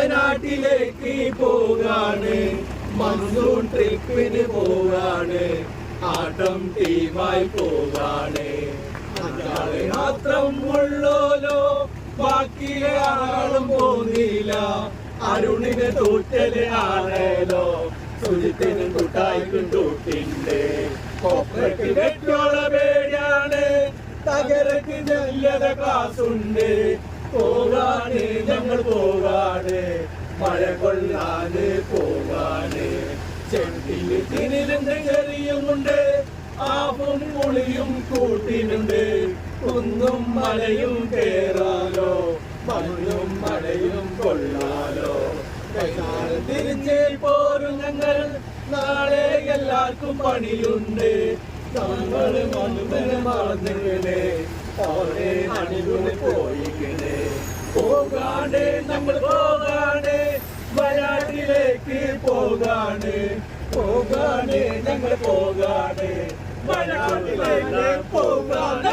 വയനാട്ടിലേക്ക് പോകാണ്. മൺസൂൺ ട്രിപ്പിന് പോകാണ്. ആട്ടം ടീമായി പോകാണ്. അഞ്ചാളെ മാത്രം ഉള്ളോലോ ബാക്കിയെ ആളും പോന്നില്ല അരുണിന് തൂറ്റൽ ആണേലോ സുജിത്തിന് കൂട്ടായിക്കും തൂട്ടിണ്ട്. വെറ്റോള പേടിയാണ്. തകരക്ക് ജല്യത ക്ലാസുണ്ട് പോകാണ് ഞങ്ങൾ പോകാണ് മഴ കൊള്ളാന് പോകാന്. ചെട്ടിയിൽ തിരിലുണ്ട് ചെറിയുമുണ്ട്. ആവും പുളിയും കൂട്ടിനുണ്ട്. കുന്നും മലയും കേറാലോ മണ്ണും മഴയും കൊള്ളാലോ. കൈനാട് തിരിച്ച് പോരും ഞങ്ങൾ. നാളെ എല്ലാവർക്കും പണിയുണ്ട്. നമ്മൾ മണ്ണുമനെ മറന്നിങ്ങനെ ഓരേ അണികൾ പോയിക്കണേ പോകാണ് നമ്മൾ പോകാണ് വയനാട്ടിലേക്ക് പോകാണ് പോകാണ് ഞങ്ങൾ പോകാണ് വയനാട്ടിലേക്ക് പോകാണ്